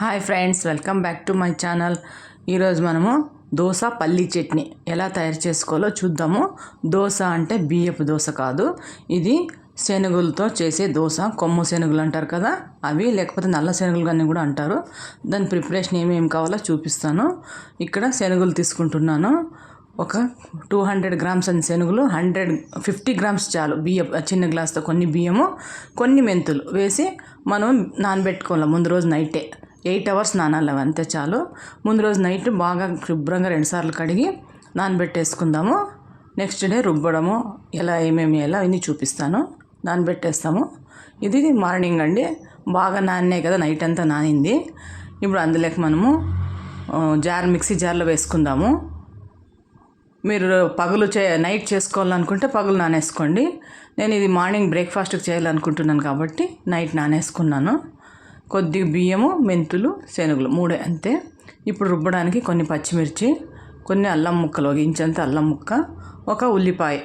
Hi friends welcome back to my channel. ఈరోజు మనము దోశ పల్లీ చట్నీ ఎలా తయారు చేసుకోవాలో చూద్దాము. దోశ అంటే బియ్యపు దోశ కాదు. ఇది శనగలతో చేసే దోశ కొమ్ము శనగలు అంటారు కదా అవి లేకపోతే నల్ల శనగలు కానీ కూడా అంటారు. దాని ప్రిపరేషన్ ఏమేమి కావాలో చూపిస్తాను. ఇక్కడ శనగలు తీసుకుంటున్నాను. ఒక టూ హండ్రెడ్ గ్రామ్స్ అని శనుగులు హండ్రెడ్ ఫిఫ్టీ గ్రామ్స్ చాలు బియ్యం చిన్న గ్లాస్తో కొన్ని బియ్యము కొన్ని మెంతులు వేసి మనం నానబెట్టుకోవాలి. ముందు రోజు నైటే. ఎయిట్ అవర్స్ నానాలి అవి అంతే చాలు. ముందు రోజు నైట్ బాగా శుభ్రంగా రెండుసార్లు కడిగి నానబెట్టేసుకుందాము. నెక్స్ట్ డే రుబ్బడము ఎలా ఏమేమి ఎలా అన్నీ చూపిస్తాను. నానబెట్టేస్తాము. ఇది మార్నింగ్ అండి. బాగా నానినాయి కదా నైట్ అంతా నానింది. ఇప్పుడు అందులోకి మనము జార్ మిక్సీ జార్లో వేసుకుందాము. మీరు పగులు చే నైట్ చేసుకోవాలనుకుంటే పగులు నానేసుకోండి. నేను ఇది మార్నింగ్ బ్రేక్ఫాస్ట్కి చేయాలనుకుంటున్నాను కాబట్టి నైట్ నానేసుకున్నాను. కొద్ది బియ్యము మెంతులు శనగలు మూడే అంతే. ఇప్పుడు రుబ్బడానికి కొన్ని పచ్చిమిర్చి కొన్ని అల్లం ముక్కలు ఒక ఇంచంత అల్లం ముక్క ఒక ఉల్లిపాయ.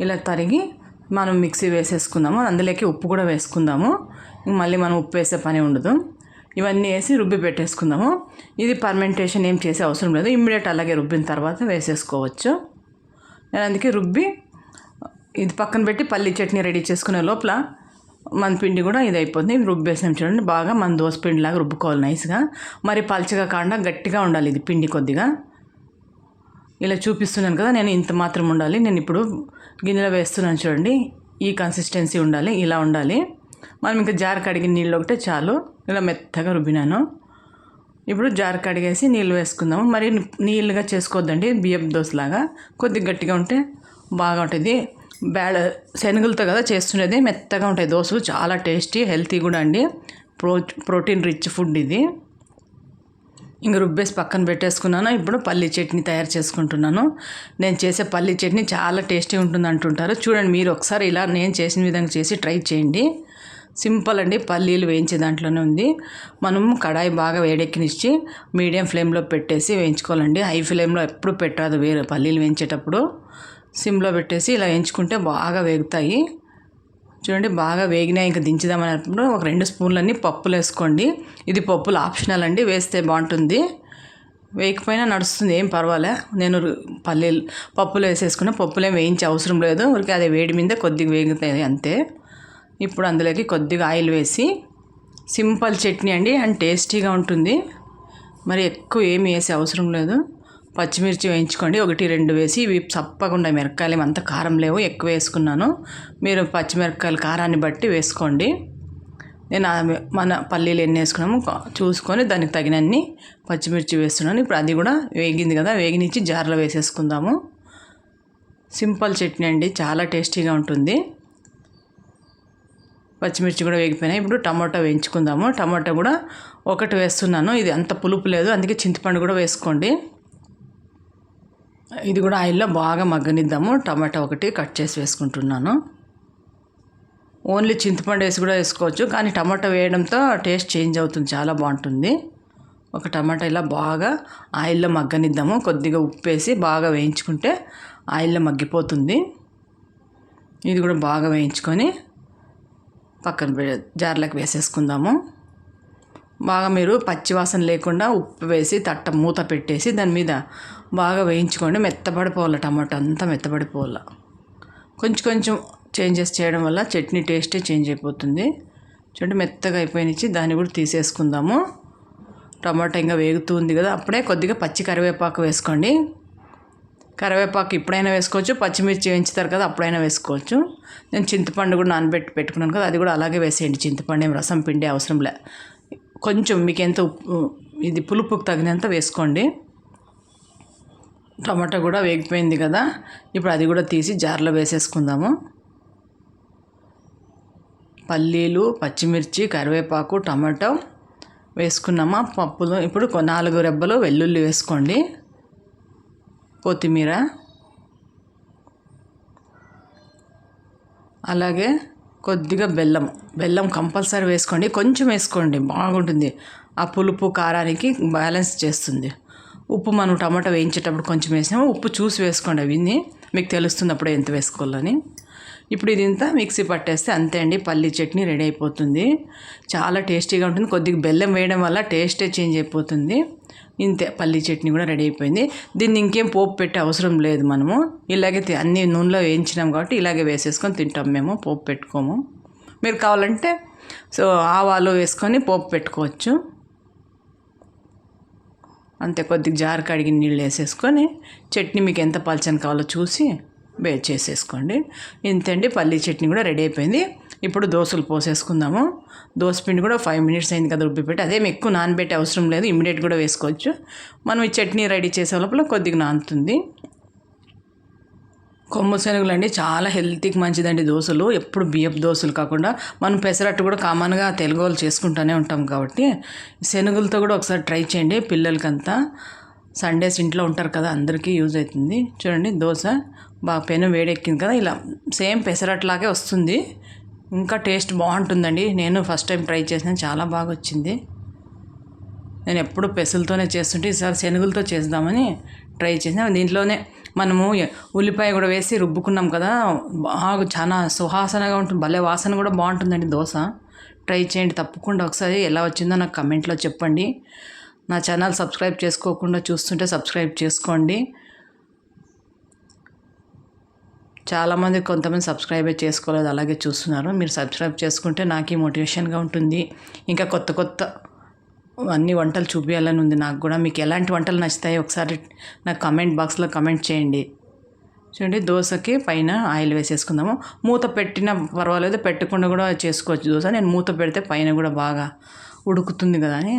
ఇలా తరిగి మనం మిక్సీ వేసేసుకుందాము. అందులోకి ఉప్పు కూడా వేసుకుందాము. మళ్ళీ మనం ఉప్పు వేసే పని ఉండదు. ఇవన్నీ వేసి రుబ్బి పెట్టేసుకుందాము. ఇది పర్మెంటేషన్ ఏం చేసే అవసరం లేదు. ఇమ్మీడియట్ అలాగే రుబ్బిన తర్వాత వేసేసుకోవచ్చు. నేను అందుకే రుబ్బి ఇది పక్కన పెట్టి పల్లి చట్నీ రెడీ చేసుకునే లోపల మన పిండి కూడా ఇది అయిపోతుంది రుబ్బేసాం చూడండి. బాగా మన దోశ పిండిలాగా రుబ్బుకోవాలి నైస్గా. మరి పల్చగా కాకుండా గట్టిగా ఉండాలి ఇది పిండి కొద్దిగా. ఇలా చూపిస్తున్నాను కదా నేను ఇంత మాత్రం ఉండాలి. నేను ఇప్పుడు గిన్నెలో వేస్తున్నాను చూడండి. ఈ కన్సిస్టెన్సీ ఉండాలి ఇలా ఉండాలి. మనం ఇంకా జార కడిగిన నీళ్ళు ఒకటే చాలు. ఇలా మెత్తగా రుబ్బినాను. ఇప్పుడు జార కడిగేసి నీళ్ళు వేసుకుందాము. మరి నీళ్ళుగా చేసుకోవద్దండి బియ్యం దోశలాగా కొద్దిగా గట్టిగా ఉంటే బాగా ఉంటుంది బ్యాడ శనగలతో కదా చేస్తున్నది మెత్తగా ఉంటాయి. దోశలు చాలా టేస్టీ హెల్తీ కూడా అండి. ప్రో ప్రోటీన్ రిచ్ ఫుడ్ ఇది. ఇంక రుబ్బేసి పక్కన పెట్టేసుకున్నాను. ఇప్పుడు పల్లీ చట్నీ తయారు చేసుకుంటున్నాను. నేను చేసే పల్లీ చట్నీ చాలా టేస్టీ ఉంటుంది అంటుంటారు. చూడండి మీరు ఒకసారి ఇలా నేను చేసిన విధంగా చేసి ట్రై చేయండి. సింపుల్ అండి. పల్లీలు వేయించే దాంట్లోనే ఉంది. మనం కడాయి బాగా వేడెక్కినిచ్చి మీడియం ఫ్లేమ్లో పెట్టేసి వేయించుకోవాలండి. హై ఫ్లేమ్లో ఎప్పుడు పెట్టరాదు వేరే పల్లీలు వేయించేటప్పుడు. సిమ్లో పెట్టేసి ఇలా వేయించుకుంటే బాగా వేగుతాయి. చూడండి బాగా వేగినాయి. ఇంకా దించుదామన్నప్పుడు ఒక రెండు స్పూన్లన్నీ పప్పులు వేసుకోండి. ఇది పప్పులు ఆప్షనల్ అండి వేస్తే బాగుంటుంది. వేయకపోయినా నడుస్తుంది ఏం పర్వాలే. నేను పల్లీలు పప్పులు వేసేసుకున్న పప్పులేం వేయించే అవసరం లేదు. ఊరికి అదే వేడి మీద కొద్దిగా వేగుతాయి అంతే. ఇప్పుడు అందులోకి కొద్దిగా ఆయిల్ వేసి సింపుల్ చట్నీ అండి. అండ్ టేస్టీగా ఉంటుంది. మరి ఎక్కువ ఏమి వేసే అవసరం లేదు. పచ్చిమిర్చి వేయించుకోండి. ఒకటి రెండు వేసి ఇవి చప్పకుండా మిరపకాయలు అంత కారం లేవు. ఎక్కువ వేసుకున్నాను. మీరు పచ్చిమిరపకాయలు కారాన్ని బట్టి వేసుకోండి. నేను మన పల్లీలు ఎన్ని వేసుకున్నాము చూసుకొని దానికి తగినన్ని పచ్చిమిర్చి వేస్తున్నాను. ఇప్పుడు అది కూడా వేగింది కదా వేగినిచ్చి జార్లో వేసేసుకుందాము. సింపుల్ చట్నీ అండి. చాలా టేస్టీగా ఉంటుంది. పచ్చిమిర్చి కూడా వేగిపోయినాయి. ఇప్పుడు టమాటా వేయించుకుందాము. టమాటా కూడా ఒకటి వేస్తున్నాను. ఇది అంత పులుపు లేదు. అందుకే చింతపండు కూడా వేసుకోండి. ఇది కూడా ఆయిల్లో బాగా మగ్గనిద్దాము. టమాటా ఒకటి కట్ చేసి వేసుకుంటున్నాను. ఓన్లీ చింతపండు వేసి కూడా వేసుకోవచ్చు. కానీ టమాటా వేయడంతో టేస్ట్ చేంజ్ అవుతుంది. చాలా బాగుంటుంది. ఒక టమాటా ఇలా బాగా ఆయిల్లో మగ్గనిద్దాము. కొద్దిగా ఉప్పు వేసి బాగా వేయించుకుంటే ఆయిల్లో మగ్గిపోతుంది. ఇది కూడా బాగా వేయించుకొని పక్కన జార్లకు వేసేసుకుందాము. బాగా మీరు పచ్చివాసన లేకుండా ఉప్పు వేసి తట్ట మూత పెట్టేసి దాని మీద బాగా వేయించుకోండి. మెత్తబడిపోవాలి టమాటా అంతా మెత్తబడిపోవాలి కొంచెం కొంచెం చేంజెస్ చేయడం వల్ల చట్నీ టేస్టే చేంజ్ అయిపోతుంది. చూడండి మెత్తగా అయిపోయినిచ్చి దాన్ని కూడా తీసేసుకుందాము. టమాటా ఇంకా వేగుతుంది కదా అప్పుడే కొద్దిగా పచ్చి కరివేపాకు వేసుకోండి. కరివేపాకు ఇప్పుడైనా వేసుకోవచ్చు పచ్చిమిర్చి వేయించుతారు కదా అప్పుడైనా వేసుకోవచ్చు. నేను చింతపండు కూడా నానబెట్టి పెట్టుకున్నాను కదా అది కూడా అలాగే వేసేయండి. చింతపండు ఏం రసం పిండి అవసరం లే. కొంచెం మీకు ఎంత ఉప్పు ఇది పులుపుకు తగినంత వేసుకోండి. టమాటా కూడా వేగిపోయింది కదా ఇప్పుడు అది కూడా తీసి జార్లో వేసేసుకుందాము. పల్లీలు పచ్చిమిర్చి కరివేపాకు టమాటో వేసుకున్నామా పప్పులు. ఇప్పుడు కొ- నాలుగు రెబ్బలు వెల్లుల్లి వేసుకోండి. కొత్తిమీర. అలాగే కొద్దిగా బెల్లం బెల్లం కంపల్సరీ వేసుకోండి. కొంచెం వేసుకోండి బాగుంటుంది. ఆ పులుపు కారానికి బ్యాలెన్స్ చేస్తుంది. ఉప్పు మనం టమాటా వేయించేటప్పుడు కొంచెం వేసినాము ఉప్పు చూసి వేసుకోండి. అవి మీకు తెలుస్తుంది అప్పుడే ఎంత వేసుకోవాలని. ఇప్పుడు ఇది ఇంత మిక్సీ పట్టేస్తే అంతే అండి పల్లీ చట్నీ రెడీ అయిపోతుంది. చాలా టేస్టీగా ఉంటుంది. కొద్దిగా బెల్లం వేయడం వల్ల టేస్టే చేంజ్ అయిపోతుంది. ఇంతే పల్లీ చట్నీ కూడా రెడీ అయిపోయింది. దీన్ని ఇంకేం పోపు పెట్టే అవసరం లేదు మనము. ఇలాగే అన్ని నూనెలో వేయించినాం కాబట్టి ఇలాగే వేసేసుకొని తింటాం మేము పోపు పెట్టుకోము. మీరు కావాలంటే సో ఆవాలు వేసుకొని పోపు పెట్టుకోవచ్చు. అంతే కొద్దిగా జారు కడిగిన నీళ్ళు వేసేసుకొని చట్నీ మీకు ఎంత పలచని కావాలో చూసి వే చేసేసుకోండి ఇంతండి పల్లీ చట్నీ కూడా రెడీ అయిపోయింది. ఇప్పుడు దోశలు పోసేసుకుందాము. దోశ పిండి కూడా ఫైవ్ మినిట్స్ అయింది కదా రుబ్బిపెట్టి. అదేం ఎక్కువ నానబెట్టే అవసరం లేదు. ఇమీడియట్ కూడా వేసుకోవచ్చు. మనం ఈ చట్నీ రెడీ చేసే లోపల కొద్దిగా నానుతుంది. కొమ్ము శనగలు అండి చాలా హెల్తీకి మంచిదండి దోశలు. ఎప్పుడు బియ్యపు దోశలు కాకుండా మనం పెసరట్టు కూడా కామన్గా తెలుగు వాళ్ళు చేసుకుంటూనే ఉంటాం కాబట్టి శనగలతో కూడా ఒకసారి ట్రై చేయండి పిల్లలకంతా. సండేస్ ఇంట్లో ఉంటారు కదా అందరికీ యూజ్ అవుతుంది. చూడండి దోశ బాగా పెను వేడెక్కింది కదా ఇలా సేమ్ పెసరట్లాగే వస్తుంది. ఇంకా టేస్ట్ బాగుంటుందండి. నేను ఫస్ట్ టైం ట్రై చేసిన చాలా బాగా వచ్చింది. నేను ఎప్పుడు పెసలతోనే చేస్తుంటే ఈసారి శనగలతో చేద్దామని ట్రై చేసిన. దీంట్లోనే మనము ఉల్లిపాయ కూడా వేసి రుబ్బుకున్నాం కదా బాగా చాలా సుహాసనగా ఉంటుంది భలే వాసన కూడా బాగుంటుందండి దోశ. ట్రై చేయండి తప్పకుండా ఒకసారి ఎలా వచ్చిందో నాకు కమెంట్లో చెప్పండి. నా ఛానల్ సబ్స్క్రైబ్ చేసుకోకుండా చూస్తుంటే సబ్స్క్రైబ్ చేసుకోండి. చాలామంది కొంతమంది సబ్స్క్రైబ్ చేసుకోలేదు అలాగే చూస్తున్నారు. మీరు సబ్స్క్రైబ్ చేసుకుంటే నాకు ఈ మోటివేషన్గా ఉంటుంది. ఇంకా కొత్త కొత్త అన్ని వంటలు చూపించాలని ఉంది. నాకు కూడా మీకు ఎలాంటి వంటలు నచ్చుతాయి ఒకసారి నాకు కమెంట్ బాక్స్లో కమెంట్ చేయండి. చూడండి దోశకి పైన ఆయిల్ వేసేసుకుందాము. మూత పెట్టిన పర్వాలేదు పెట్టకుండా కూడా చేసుకోవచ్చు దోశ. నేను మూత పెడితే పైన కూడా బాగా ఉడుకుతుంది కదా అని.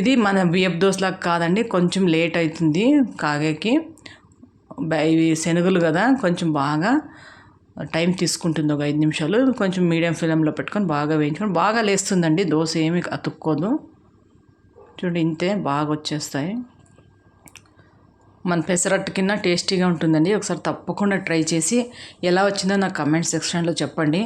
ఇది మన బియ్యపు దోశలాగా కాదండి కొంచెం లేట్ అవుతుంది కాగేకి. ఇవి శనగలు కదా కొంచెం బాగా టైం తీసుకుంటుంది ఒక ఐదు నిమిషాలు. కొంచెం మీడియం ఫ్లేమ్లో పెట్టుకొని బాగా వేయించుకొని బాగా లేస్తుందండి దోశ ఏమి అతుక్కోదు. చూడండి ఇంతే బాగా వచ్చేస్తాయి. మన పెసరట్టు కింద టేస్టీగా ఉంటుందండి. ఒకసారి తప్పకుండా ట్రై చేసి ఎలా వచ్చిందో నాకు కమెంట్ సెక్షన్లో చెప్పండి.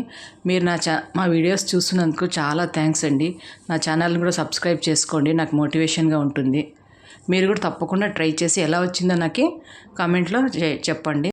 మీరు నా చా మా వీడియోస్ చూస్తున్నందుకు చాలా థ్యాంక్స్ అండి. నా ఛానల్ని కూడా సబ్స్క్రైబ్ చేసుకోండి నాకు మోటివేషన్గా ఉంటుంది. మీరు కూడా తప్పకుండా ట్రై చేసి ఎలా వచ్చిందో నాకు కామెంట్లో చెప్పండి.